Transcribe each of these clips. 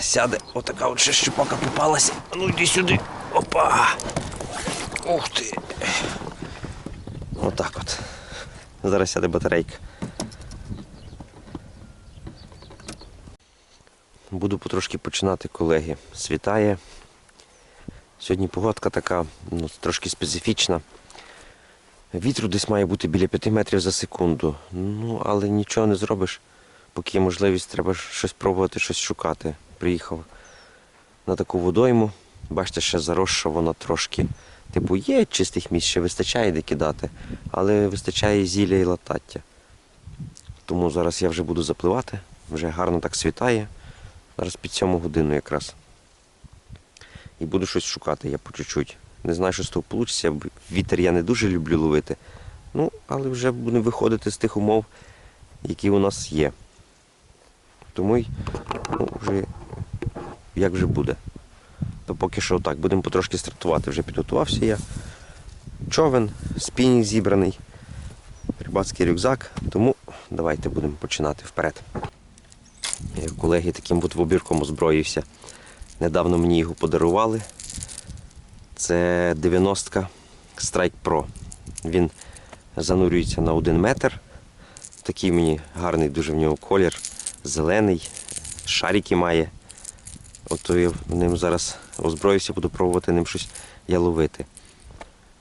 сяде. Отака от ще щупака попалася. Ну йди сюди. Опа. Ух ти. Отак от. Зараз сяде батарейка. Буду потрошки починати, колеги. Світає. Сьогодні погодка така, ну, трошки специфічна. Вітру десь має бути біля 5 метрів за секунду. Ну, але нічого не зробиш. Поки є можливість, треба щось пробувати, щось шукати. Приїхав на таку водойму. Бачите, ще заросша вона трошки. Типу, є чистих місць, ще вистачає де кидати, але вистачає зілля і латаття. Тому зараз я вже буду запливати, вже гарно так світає. Зараз під сьому годину якраз. І буду щось шукати я по чуть-чуть. Не знаю, що з того вийде. Вітер я не дуже люблю ловити. Ну, але вже будемо виходити з тих умов, які у нас є. Тому й ну, вже як вже буде. То поки що так, будемо потрошки стартувати. Вже підготувався я. Човен, спінінг зібраний, рибацький рюкзак. Тому давайте будемо починати вперед. Я, колеги, таким от вибірком озброївся. Недавно мені його подарували. Це 90-ка Strike Pro. Він занурюється на 1 метр. Такий мені гарний дуже в нього колір, зелений, шарики має. Ото я ним зараз озброївся, буду пробувати ним щось я ловити.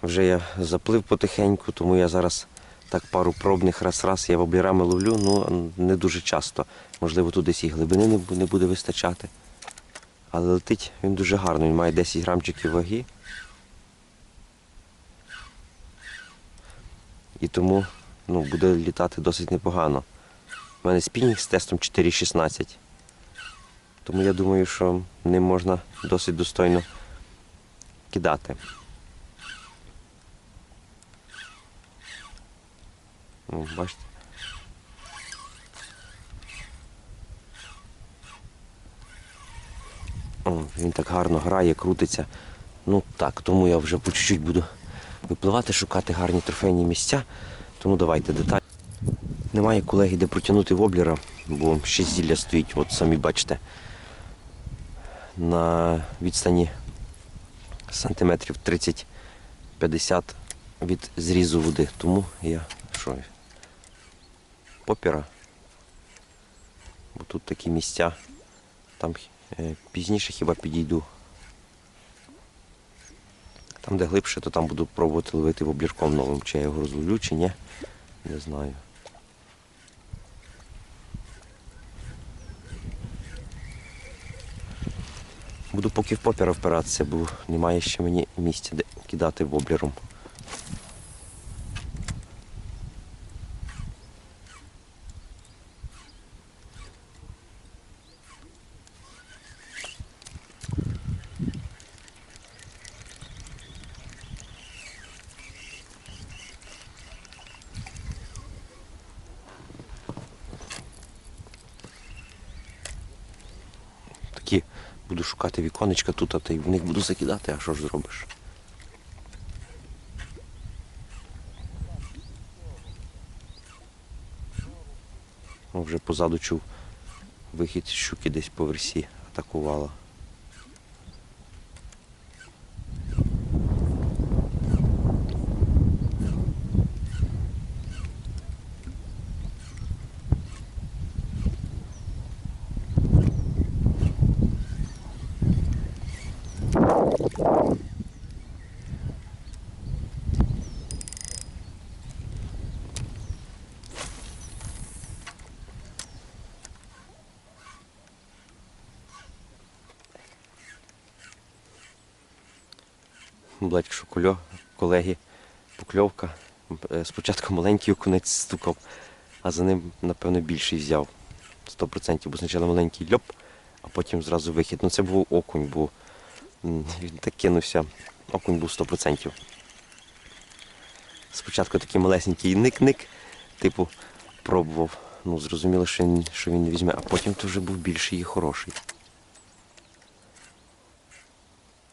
Вже я заплив потихеньку, тому я зараз так пару пробних раз-раз я воблерами ловлю, ну не дуже часто. Можливо, тут десь і глибини не буде вистачати. Але летить він дуже гарно, він має 10 грамчиків ваги. І тому ну, буде літати досить непогано. У мене спінінг з тестом 4,16. Тому я думаю, що ним можна досить достойно кидати. О, бачите? О, він так гарно грає, крутиться. Ну так, тому я вже по чуть-чуть буду випливати, шукати гарні трофейні місця. Тому давайте деталі. Немає колеги, де протягнути воблера, бо ще зілля стоїть, от самі бачите, на відстані сантиметрів 30-50 від зрізу води. Тому я що, попіра. Бо тут такі місця. Там е, пізніше хіба підійду. Там, де глибше, то там буду пробувати ловити воблірком новим. Чи я його розловлю, чи ні. Не знаю. Буду поки в попіра впиратися, бо немає ще мені місця, де кидати воблером. Такі буду шукати віконечка тут, а та в них буду закидати, а що ж зробиш? Вже позаду чув вихід щуки десь по версі атакувала. Бачу, що кульо, колеги, покльовка. Е, Спочатку маленький окунець стукав, а за ним, напевно, більший взяв. 100%, бо спочатку маленький льоп, а потім зразу вихід. Ну це був окунь, бо він так кинувся. Окунь був 100%. Спочатку такий малесенький ник-ник, типу, пробував. Ну, зрозуміло, що він, не візьме, а потім то вже був більший і хороший.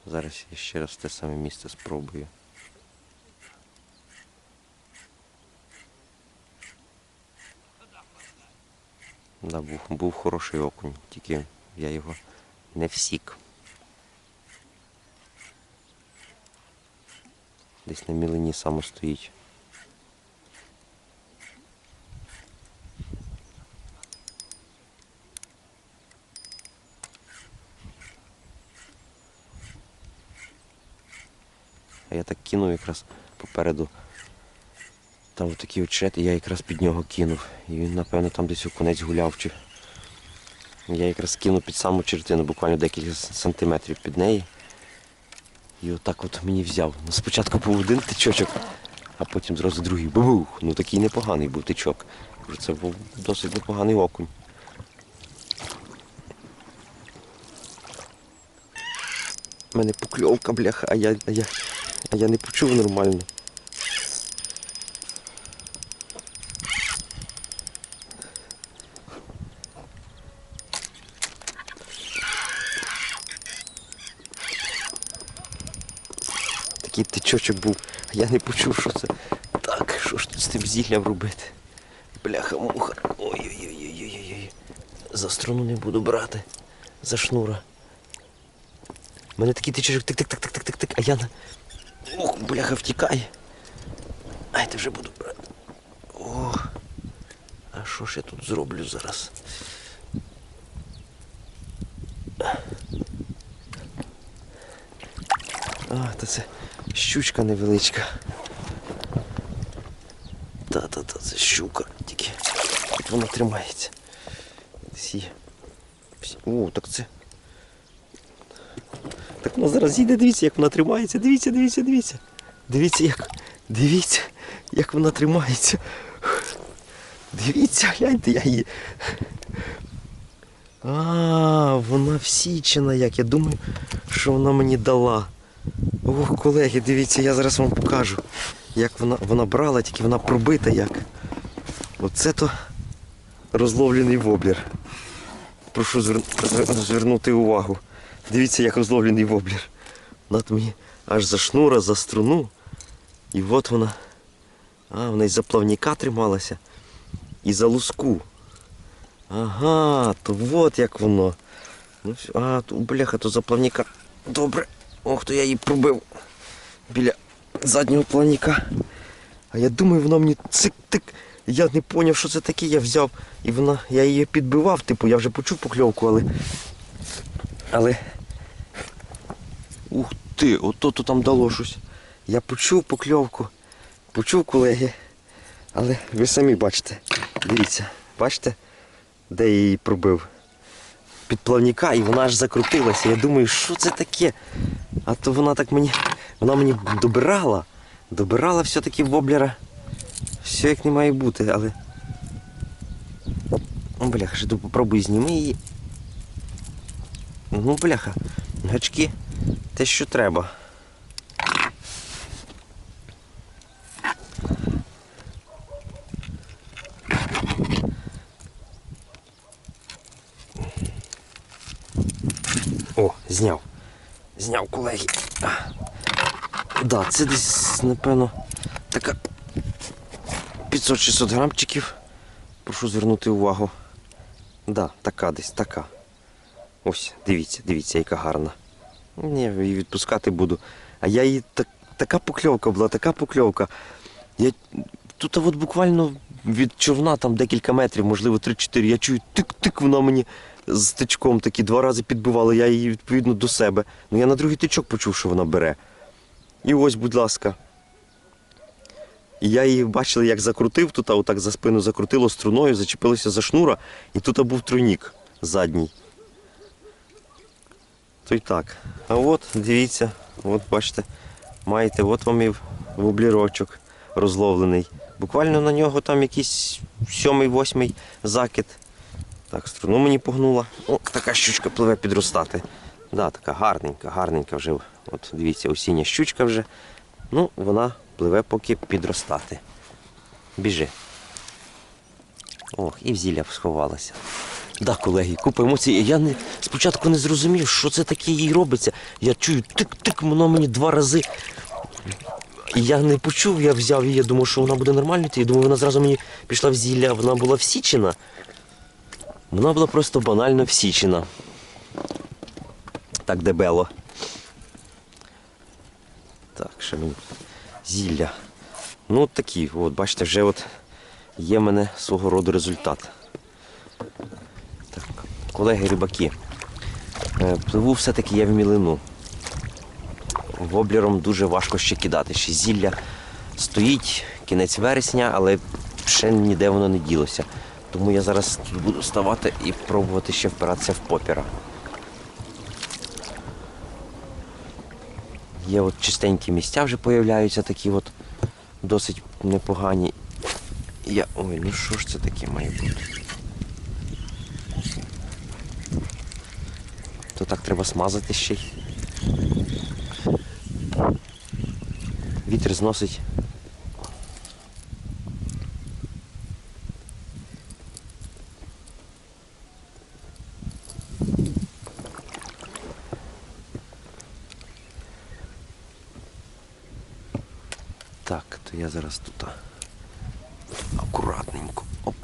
Зараз я ще раз те саме місце спробую. Да, був, був хороший окунь, тільки я його не всік. Десь на мілині само стоїть. А я так кинув якраз попереду. Там такий очет, і я якраз під нього кинув. І він, напевно, там десь у конець гуляв. Чи... Я якраз кинув під саму чертину, буквально декілька сантиметрів під неї. І отак от мені взяв. Ну, спочатку був один тичочок, а потім зразу другий. Бубух! Ну такий непоганий був тичок. Це був досить непоганий окунь. У мене покльовка, бляха, а я, а я, а я не почув нормально. Такий тичочок був, а я не почув, що це. Так, що ж тут з тим зіллям робити? Бляха муха. Ой-ой-ой-ой-ой. За струну не буду брати. За шнура. У мене такий тичочок тик-тик-тик-тик-тик-тик, а я на. Ох, бляха, втікає. Ай, ти вже буду брати. Ох. А що ж я тут зроблю зараз? А, та це щучка невеличка. Та-та-та, це щука тільки. От вона тримається. Десь є. Всі- О, так це. Так вона зараз їде, дивіться, як вона тримається. Дивіться, дивіться, дивіться. Дивіться, як. Дивіться, як вона тримається. Дивіться, гляньте, я її. А, вона всічена як. Я думаю, що вона мені дала. Ох, колеги, дивіться, я зараз вам покажу, як вона, вона брала, тільки вона пробита як. Оце то розловлений воблер. Прошу звер... звер- звернути увагу. Дивіться, як розловлений воблер. Вона то мені аж за шнура, за струну. І от вона. А, вона і за плавніка трималася. І за луску. Ага, то от як воно. Ну, а, то, бляха, то за плавніка. Добре. Ох, то я її пробив біля заднього плавніка. А я думаю, вона мені цик-тик. Я не зрозумів, що це таке. Я взяв і вона, я її підбивав, типу, я вже почув покльовку, але. Але. Ух ти, ото то там дало щось. Я почув покльовку. Почув, колеги. Але ви самі бачите. Дивіться, бачите, де я її пробив? Під плавника і вона аж закрутилася. Я думаю, що це таке? А то вона так мені. Вона мені добирала. Добирала все-таки воблера. Все як не має бути, але. О, бляха, ще попробуй зніми її. Ну, бляха, гачки те, що треба. О, зняв. Зняв, колеги. Да, це десь, напевно, така 500-600 грамчиків. Прошу звернути увагу. Да, така десь, така. Ось, дивіться, дивіться, яка гарна. Ні, її відпускати буду. А я її так, така покльовка була, така покльовка. Я, тут от буквально від човна там декілька метрів, можливо, 3-4. Я чую тик-тик, вона мені з тичком такі два рази підбивала, я її відповідно до себе. Ну я на другий тичок почув, що вона бере. І ось, будь ласка. Я її бачив, як закрутив тут, а отак за спину закрутило струною, зачепилося за шнура, і тут був тройнік задній. То й так. А от, дивіться, от бачите, маєте, от вам і воблірочок розловлений. Буквально на нього там якийсь сьомий-восьмий закид. Так, струну мені погнула. О, така щучка пливе підростати. Да, така гарненька, гарненька вже. От дивіться, осіння щучка вже. Ну, вона пливе поки підростати. Біжи. Ох, і в зілля сховалася. Да, колеги, купа емоцій. Я не, спочатку не зрозумів, що це таке їй робиться. Я чую тик-тик, воно мені два рази. І я не почув, я взяв її, я думав, що вона буде нормально. йти. Я думаю, вона зразу мені пішла в зілля, вона була всічена. Вона була просто банально всічена. так дебело. Так, ще мені зілля. Ну от такі, от, бачите, вже от є в мене свого роду результат. Так, колеги рибаки. Е, Пливу все-таки я в мілину. Воблером дуже важко ще кидати. Ще зілля стоїть кінець вересня, але ще ніде воно не ділося. Тому я зараз буду ставати і пробувати ще впиратися в попіра. Є от чистенькі місця вже появляються такі от досить непогані. Я... Ой, ну що ж це таке має бути? То так треба смазати ще й. Вітер зносить. Так, то я зараз тут а, акуратненько. Оп.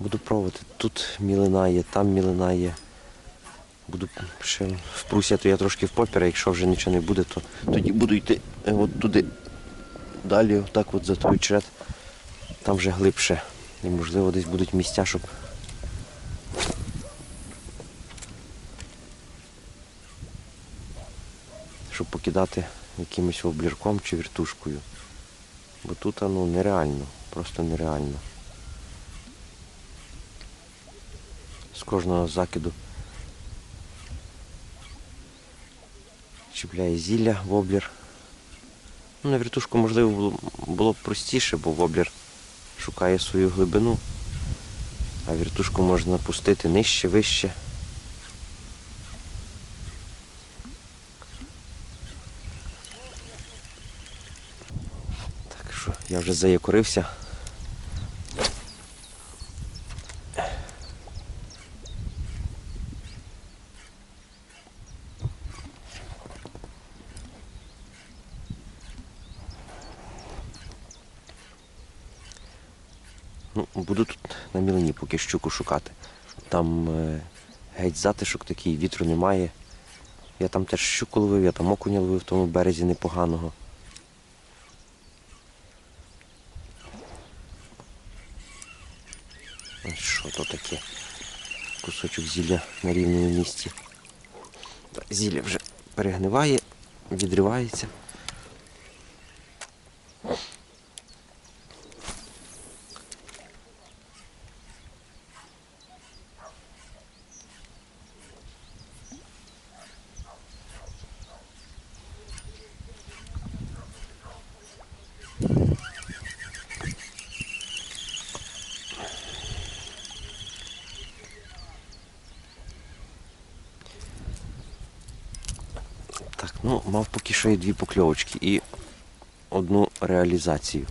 Буду пробувати. Тут мілина є, там мілина є. Буду ще в прусі, то я трошки в попіра, якщо вже нічого не буде, то тоді буду йти е, от туди далі, отак от за той черед. Там вже глибше. І можливо десь будуть місця, щоб. Щоб покидати якимось облірком чи віртушкою. Бо тут ну, нереально, просто нереально. З кожного закиду чіпляє зілля воблер. Ну, на віртушку, можливо, було, б простіше, бо воблер шукає свою глибину, а віртушку можна пустити нижче, вище. Так що я вже заякорився. Ну, буду тут на мілині поки щуку шукати. Там е, геть затишок такий, вітру немає. Я там теж щуку ловив, я там окуня ловив в тому березі непоганого. Ось що то таке? Кусочок зілля на рівному місці. Зілля вже перегниває, відривається. Так, ну мав поки що і дві покльовочки і одну реалізацію.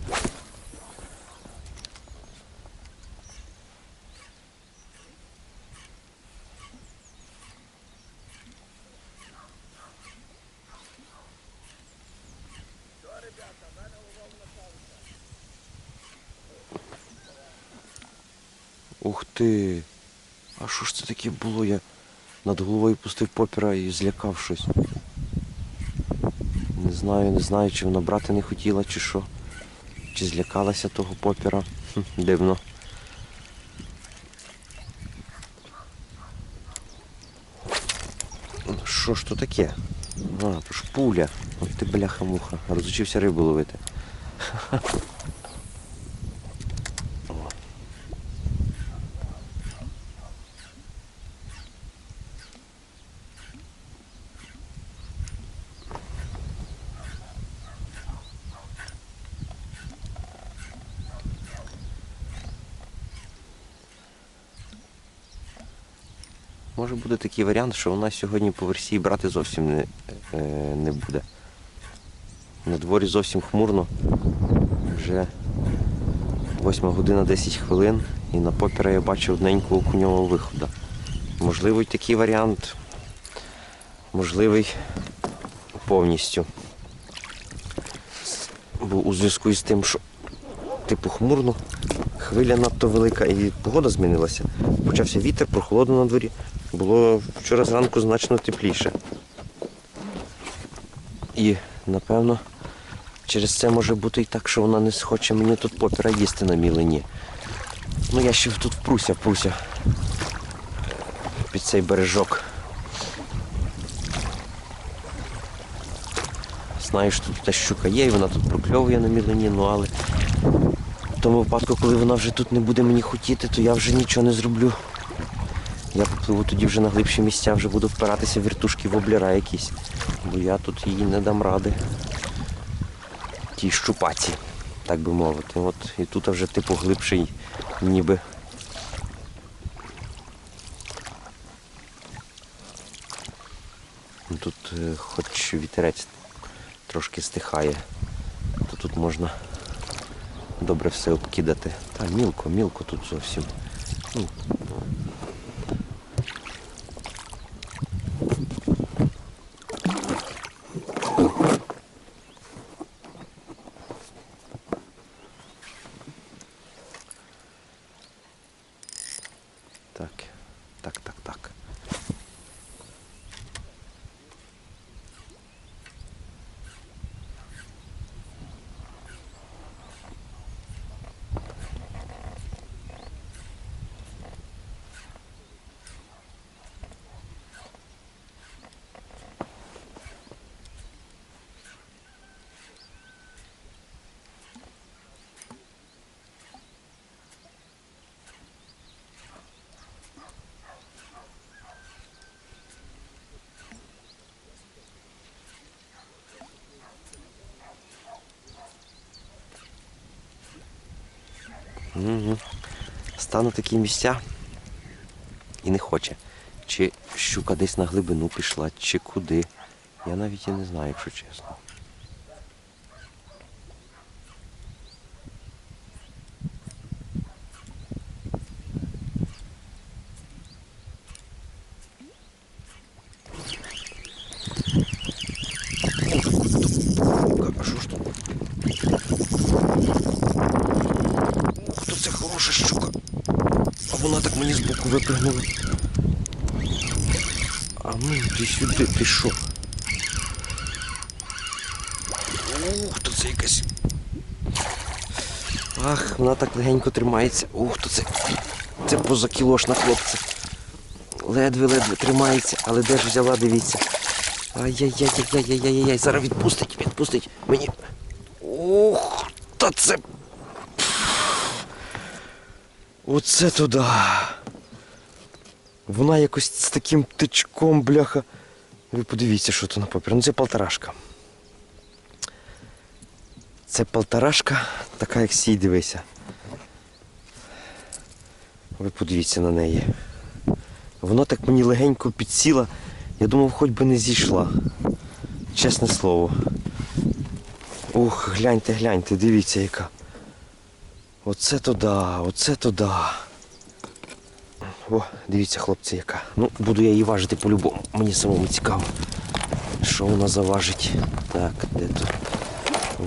Ух ти! А що ж це таке було? Я над головою пустив попіра і злякав щось. Знаю, не знаю, чи вона брати не хотіла, чи що. Чи злякалася того попіра. Дивно. Що ж то таке? А, то ж пуля. От ти бляха-муха. Розучився рибу ловити. Буде такий варіант, що вона сьогодні по версії брати зовсім не, е, не буде. На дворі зовсім хмурно. Вже 8 година 10 хвилин і на попіра я бачив одненького окуньового виходу. Можливий такий варіант. Можливий повністю. Бо у зв'язку із тим, що типу хмурно, хвиля надто велика і погода змінилася. Почався вітер, прохолодно на дворі. Було вчора зранку значно тепліше. І, напевно, через це може бути і так, що вона не схоче мені тут попіра їсти на мілині. Ну я ще тут впруся, впруся під цей бережок. Знаю, що тут та щука є, і вона тут прокльовує на мілині, ну але в тому випадку, коли вона вже тут не буде мені хотіти, то я вже нічого не зроблю. Я попливу тоді вже на глибші місця, вже буду впиратися в віртушки воблера якісь. Бо я тут їй не дам ради. Тій щупаці, так би мовити. От і тут вже типу глибший ніби. Ну, Тут е, хоч вітерець трошки стихає, то тут можна добре все обкидати. Та мілко, мілко тут зовсім. Ну, Так, так, так, так. Угу. Стану такі місця і не хоче. Чи щука десь на глибину пішла, чи куди. Я навіть і не знаю, якщо чесно. А що ж тут? То це хороша щука. А вона так мені збоку випрыгнула. А ну ти сюди, ти що? Ух, то це якась. Ах, вона так легенько тримається. Ух, то це. Це позакілошна хлопця. Ледве-ледве тримається, але де ж взяла, дивіться. Ай-яй-яй-яй-яй-яй-яй. Зараз відпустить, відпустить мені. Ух, та це. Оце туди. Вона якось з таким тичком, бляха. Ви подивіться, що тут на папір. Ну це полторашка. Це полторашка, така як сій, дивися. Ви подивіться на неї. Воно так мені легенько підсіла. Я думав, хоч би не зійшла. Чесне слово. Ух, гляньте, гляньте, дивіться яка. Оце то да, оце то да. О, дивіться, хлопці, яка. Ну, буду я її важити по-любому. Мені самому цікаво. Що вона заважить? Так, де тут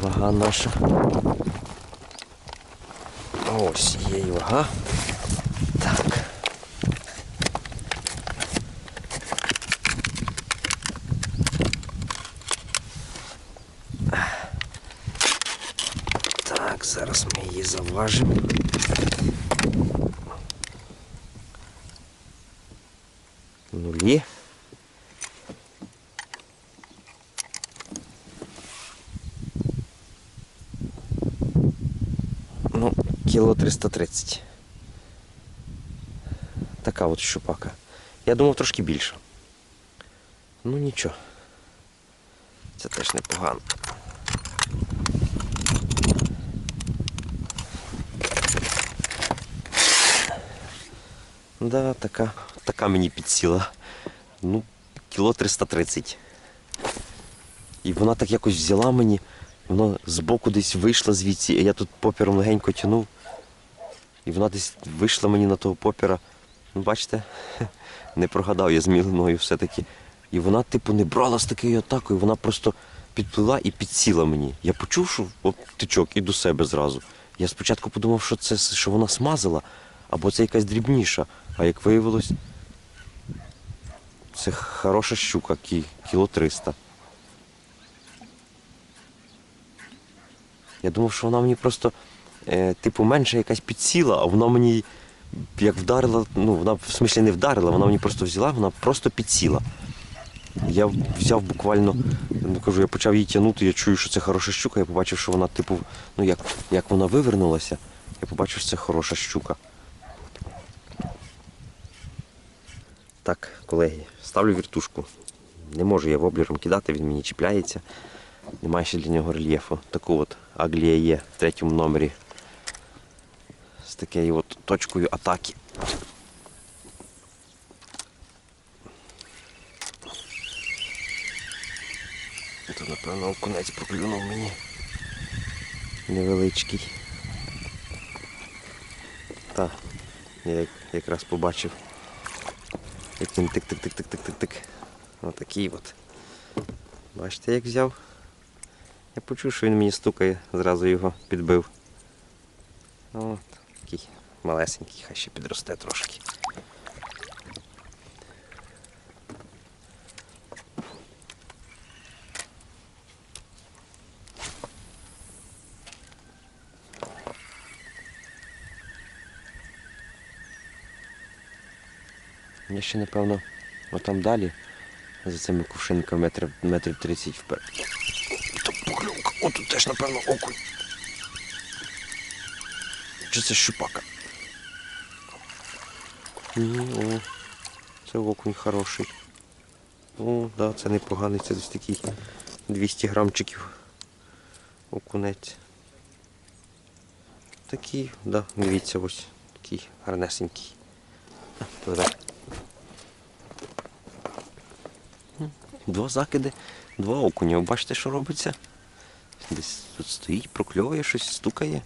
вага наша? Ось є і вага. Так. Так, зараз її. Нулі. Ну, кіло 330. Така от щупака. Я думав трошки більше. Ну нічого. Це теж непогано. Да, така, така мені підсіла. Ну, кіло 330. І вона так якось взяла мені, вона збоку десь вийшла звідси, а я тут попіром легенько тянув. І вона десь вийшла мені на того попіра Ну, бачите, не прогадав я з все-таки. І вона, типу, не брала з такою атакою, вона просто підплила і підсіла мені. Я почув, що от тичок і до себе зразу. Я спочатку подумав, що це що вона смазала, або це якась дрібніша. А як виявилось, це хороша щука, кі, кіло 300. Я думав, що вона мені просто, е, типу, менше якась підсіла, а вона мені як вдарила, ну, вона в смислі не вдарила, вона мені просто взяла, вона просто підсіла. Я взяв буквально, кажу, я почав її тягнути, я чую, що це хороша щука, я побачив, що вона, типу, ну як, як вона вивернулася, я побачив, що це хороша щука. Так, колеги, ставлю віртушку. Не можу я воблером кидати, він мені чіпляється. Немає ще для нього рельєфу. Таку от Аглія є в третьому номері. З такою от точкою атаки. Тут, напевно, окунець проклюнув мені. Невеличкий. Так, я якраз побачив, він тик-тик-тик-тик-тик-тик-тик. Отакий от. Бачите, як взяв? Я почув, що він мені стукає, зразу його підбив. От, такий малесенький, хай ще підросте трошки. Я ще, напевно, отам далі, за цими кувшинками метрів, метрів 30 вперед. Тут покльовка. О, тут теж, напевно, окунь. Чи це щупака? Ні, о, це окунь хороший. О, да, це непоганий, це десь такий 200 грамчиків окунець. Такий, да, дивіться, ось такий гарнесенький. А, пливе. М, Два закиди, два окуня. Бачите, що робиться? Десь тут стоїть, прокльовує щось, стукає.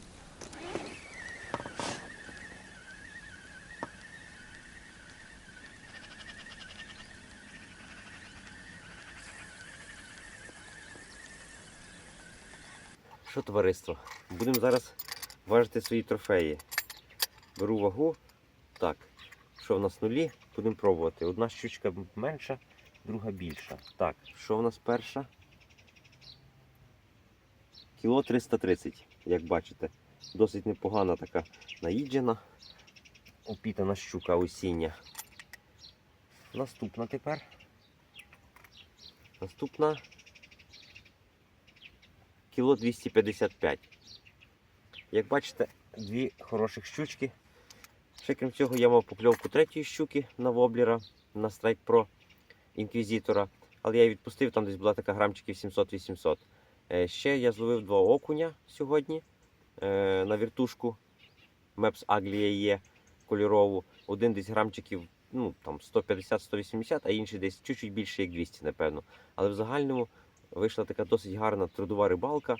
Що, товариство? Будемо зараз важити свої трофеї. Беру вагу. Так, що в нас нулі? Будемо пробувати. Одна щучка менша, друга більша. Так, що в нас перша? Кіло 330, як бачите. Досить непогана така наїджена. Опітана щука осіння. Наступна тепер. Наступна кіло 255. Як бачите, дві хороших щучки. Ще крім цього, я мав покльовку третьої щуки на воблера на Strike Pro інквізитора. Але я її відпустив, там десь була така грамчиків 700-800. Е, Ще я зловив два окуня сьогодні е, на віртушку. Мепс Аглія є кольорову. Один десь грамчиків ну, 150-180, а інший десь чуть-чуть більше, як 200, напевно. Але в загальному вийшла така досить гарна трудова рибалка.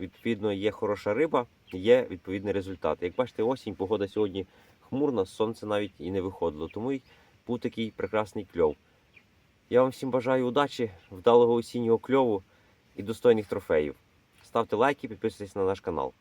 Відповідно, є хороша риба, є відповідний результат. Як бачите, осінь, погода сьогодні хмурна, сонце навіть і не виходило. Тому й був такий прекрасний кльов. Я вам всім бажаю удачі, вдалого осіннього кльову і достойних трофеїв. Ставте лайки, підписуйтесь на наш канал.